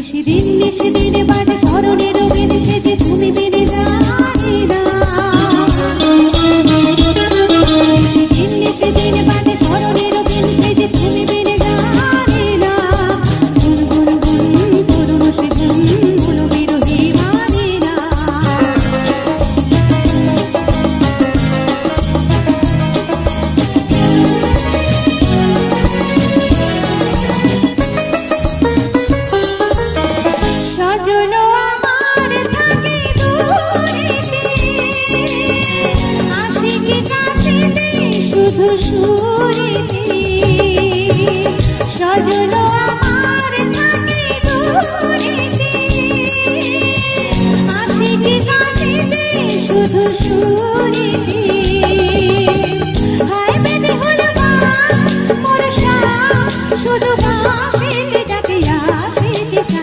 নিশিদিন সেদিন বাজে স্মরণের রঙিন সেজে তুমি বিনে জানি না। নিশিদিন নিশিদিন বাজে স্মরণের শুধু শুনিতি সজন আমার থাকে দূরিতি আসি কি শুধু শুনিতি হায় বেদে হল মা মোর শাম শুধু বাস।